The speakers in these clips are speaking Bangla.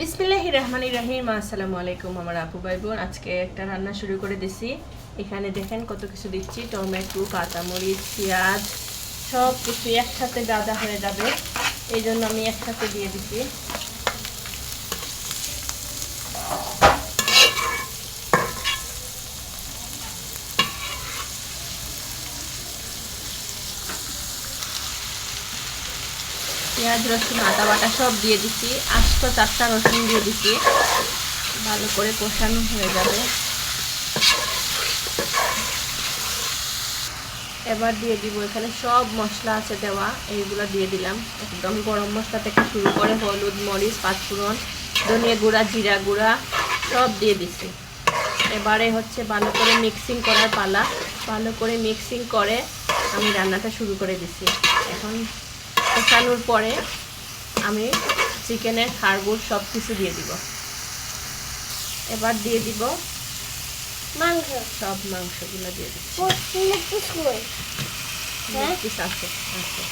বিসমিল্লাহি রহমানি রাহিম, আসসালামু আলাইকুম আমার আপু ভাই বোন। আজকে একটা রান্না শুরু করে দিছি। এখানে দেখেন কত কিছু দিচ্ছি। টমেটো, কাঁচামরিচ, পেঁয়াজ সব কিছু একসাথে গাদা হয়ে যাবে। এই জন্য আমি একসাথে দিয়ে দিচ্ছি পেঁয়াজ, রসুন, আদা বাটা সব দিয়ে দিচ্ছি। আস্ত চারটা রসুন দিয়ে দিচ্ছি। ভালো করে কষানো হয়ে যাবে। এবার দিয়ে দিব এখানে সব মশলা আছে দেওয়া। এইগুলো দিয়ে দিলাম। একদম গরম মশলা থেকে শুরু করে হলুদ, মরিচ, পাঁচফোড়ন, ধনিয়া গুঁড়া, জিরা গুঁড়া সব দিয়ে দিচ্ছি। এবারে হচ্ছে ভালো করে মিক্সিং করার পালা। ভালো করে মিক্সিং করে আমি রান্নাটা শুরু করে দিচ্ছি। এখন কষানোর পরে আমি চিকেনের হাড়গুড় সব কিছু দিয়ে দিব। এবার দিয়ে দিব মাংস। সব মাংসগুলো দিয়ে লেগ পিস হ্যাঁ? আছে আছে।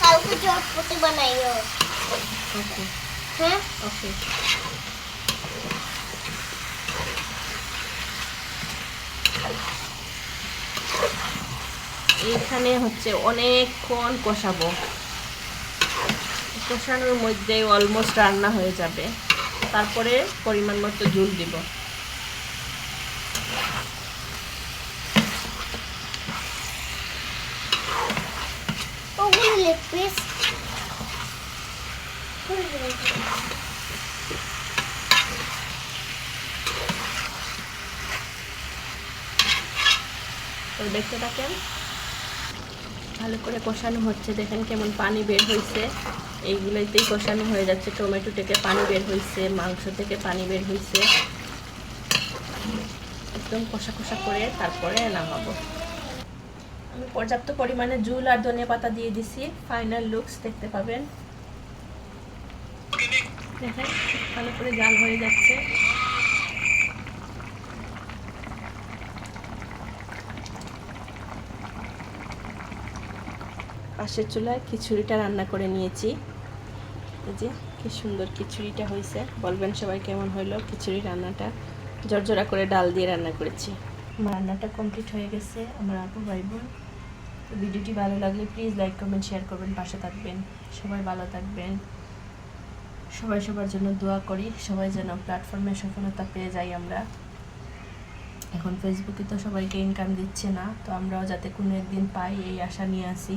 কালকে চটপটি বানাইও ওকে। হ্যাঁ? ওকে। এইখানে হচ্ছে অনেকক্ষণ কষাবো। কষানোর মধ্যে অলমোস্ট রান্না হয়ে যাবে। তারপরে পরিমাণ মতো জল দিব। দেখতে থাকেন? ভালো করে কষানো হচ্ছে। দেখেন কেমন পানি বের হয়েছে এইগুলোতেই কষানো হয়ে যাচ্ছে। টমেটো থেকে পানি বের হয়েছে মাংস থেকে পানি বের হয়েছে একদম কষা কষা করে তারপরে নামাবো। আমি পর্যাপ্ত পরিমাণে জুল আর ধনে পাতা দিয়ে দিছি। ফাইনাল লুকস দেখতে পাবেন। দেখেন, ভালো করে জাল হয়ে যাচ্ছে। পাশের চুলায় খিচুড়িটা রান্না করে নিয়েছি। এই যে, কি সুন্দর খিচুড়িটা হয়েছে। বলবেন সবাই কেমন হইল খিচুড়ি রান্নাটা? জর্জরা করে ডাল দিয়ে রান্না করেছি। আমার রান্নাটা কমপ্লিট হয়ে গেছে। আমার আপু ভাই বোন ভিডিওটি ভালো লাগলে প্লিজ লাইক কমেন্ট শেয়ার করবেন, পাশে থাকবেন। সবাই ভালো থাকবেন। সবাই সবার জন্য দোয়া করি। সবাই যেন প্ল্যাটফর্মে সফলতা পেয়ে যাই আমরা। এখন ফেসবুকে তো সবাইকে ইনকাম দিচ্ছে না, তো আমরাও যাতে কোনো একদিন পাই এই আশা নিয়ে আসি।